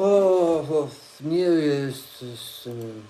Of of niye öyle üstüsün?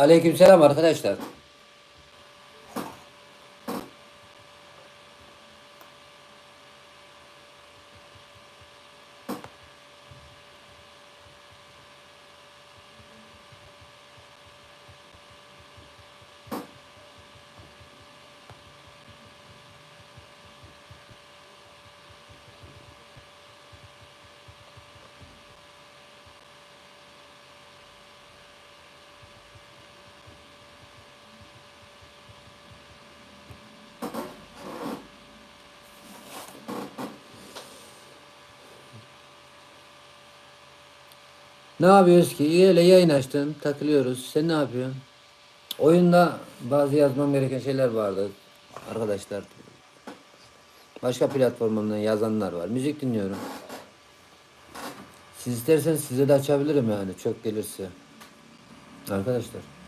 Aleykümselam arkadaşlar. Ne yapıyoruz ki? İyi öyle yayın açtın, takılıyoruz. Sen ne yapıyorsun? Oyunda bazı yazmam gereken şeyler vardı arkadaşlar. Başka platformlardan yazanlar var. Müzik dinliyorum. Siz isterseniz size de açabilirim yani çok gelirse. Arkadaşlar.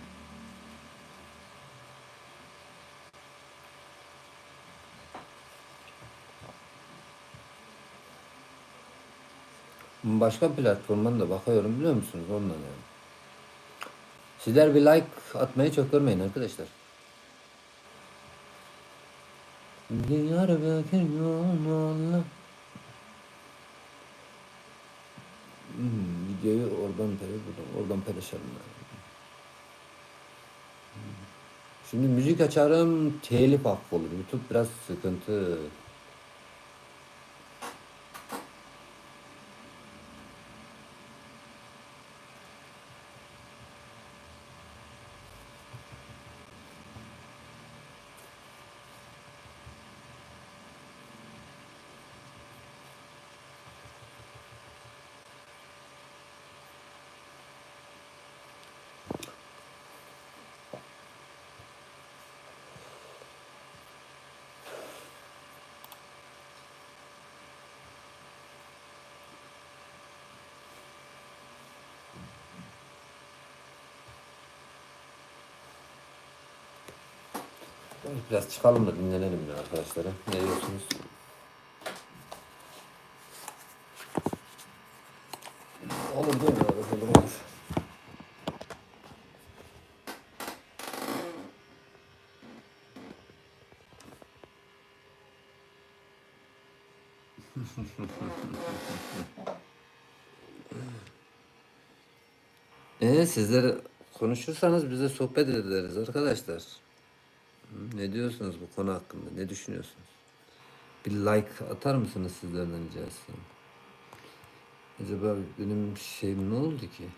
Başka platformdan da bakıyorum biliyor musunuz ondan yani. Sizler bir like atmayı çok görmeyin arkadaşlar. Hmm, videoyu oradan pere buradan oradan yani. Hmm. Şimdi müzik açarım telif hakkı olur. YouTube biraz sıkıntı. Biraz çıkalım da dinlenelim ya arkadaşlar. Ne diyorsunuz? Olur değil mi? Olur, olur. Ee, sizler konuşursanız bize sohbet ederiz arkadaşlar. Ne diyorsunuz bu konu hakkında? Ne düşünüyorsunuz? Bir like atar mısınız sizlerden rica etsem? Acaba benim şeyim ne oldu ki?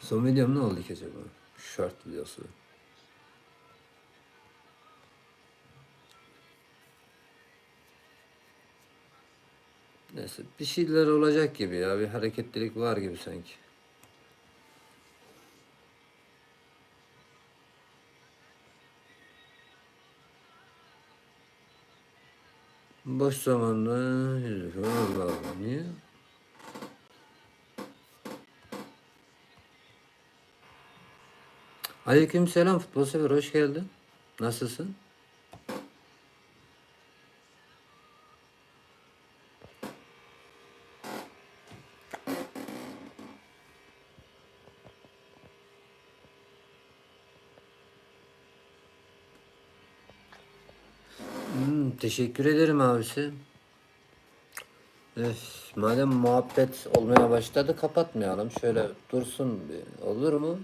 Son videom ne oldu ki acaba? Short videosu. Neyse bir şeyler olacak gibi ya. Bir hareketlilik var gibi sanki. Boş Allah. Niye? Aleyküm selam futbol sever hoş geldin. Nasılsın? Hmm, teşekkür ederim abisi. Öf, madem muhabbet olmaya başladı kapatmayalım. Şöyle dursun bir. Olur mu?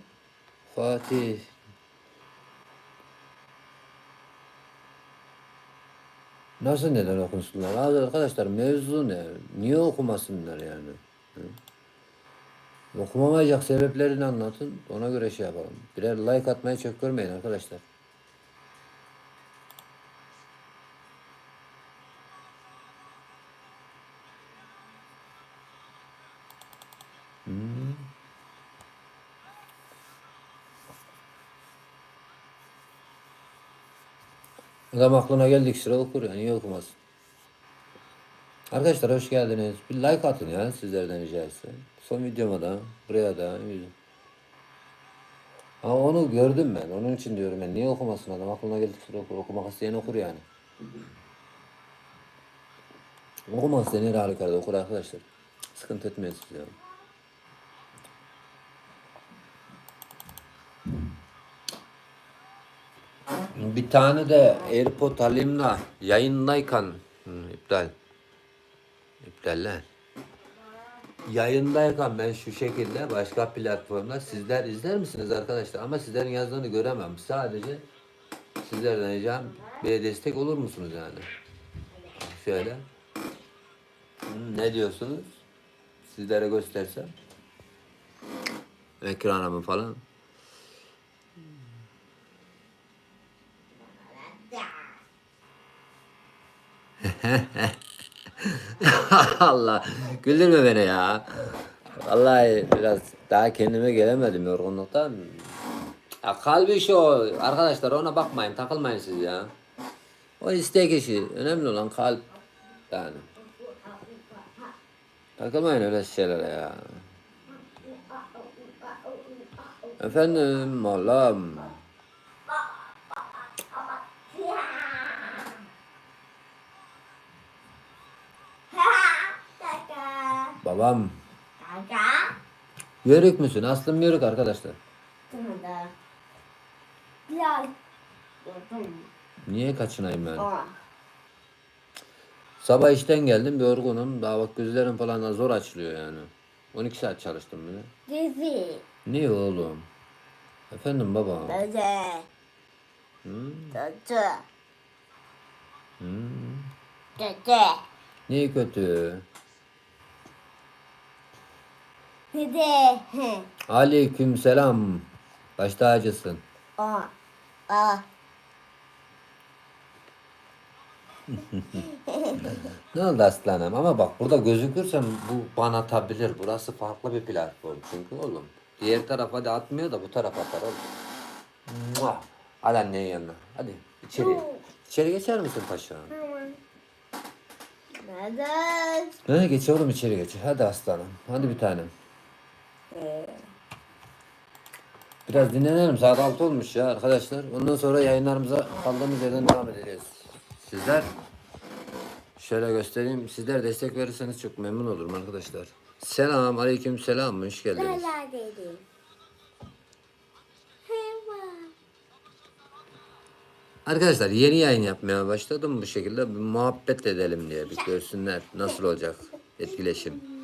Fatih. Nasıl neden okunsunlar? Abi Arkadaşlar mevzu ne? Niye okumasınlar yani? Hı? Okumamayacak sebeplerini anlatın. Ona göre şey yapalım. Birer like atmayı çok görmeyin arkadaşlar. Adam aklına geldik sıra okur ya. Niye okumaz? Arkadaşlar hoş geldiniz. Bir like atın ya sizlerden rica etsem. Son videoma da buraya da. Ama onu gördüm ben. Onun için diyorum ben. Niye okumasın adam? Aklına geldik sıra okur. Okumak isteyen okur yani. Okumaz isteyen her halükarda okur arkadaşlar. Sıkıntı etmeyin siz ya. Bir tane de AirPod da yayındayken iptal. İptal lan. Yayındayken ben şu şekilde başka platformda sizler izler misiniz arkadaşlar? Ama sizlerin yazdığını göremem. Sadece sizlerden ricam bir destek olur musunuz yani? Şöyle. Ne diyorsunuz? Sizlere göstersem. Ekranımı falan. Allah güldürme beni ya. Vallahi biraz daha kendime gelemedim yorgunluktan. Ya kalbi işi o. Arkadaşlar ona bakmayın. Takılmayın siz ya. O istek işi. Önemli olan kalp. Yani. Takılmayın öyle şeylere ya. Efendim oğlum. Babam. Kaka. Yörük müsün? Aslım yörük arkadaşlar. Tımada. Bilal. Gördün mü? Niye kaçınayım ben? O. Sabah işten geldim yorgunum. Daha bak gözlerim falan da zor açılıyor yani. 12 saat çalıştım bile. Dizi. Niye oğlum? Efendim baba. Dede. Hmm, Dede. hmm. Dede. Niye kötü? Dede. He. Aleyküm selam. Baş tacısın. O. Ne oldu aslanım? Ama bak burada gözükürsem bu bana atabilir. Burası farklı bir platform çünkü oğlum. Diğer tarafa da atmıyor da bu tarafa atar oğlum. Mua! Hadi annenin yanına. Hadi içeri. İçeri geçer misin paşa? Tamam. Dede. Ne geç oğlum içeri geç. Hadi aslanım. Hadi bir tanem. Biraz dinlenelim. Saat 6 olmuş ya arkadaşlar. Ondan sonra yayınlarımıza kaldığımız yerden devam edeceğiz. Sizler şöyle göstereyim. Sizler destek verirseniz çok memnun olurum arkadaşlar. Selam, aleyküm selam. Hoş geldiniz. Lala dedi. Heva. Arkadaşlar yeni yayın yapmaya başladım bu şekilde. Bir muhabbet edelim diye. Bir görsünler nasıl olacak etkileşim.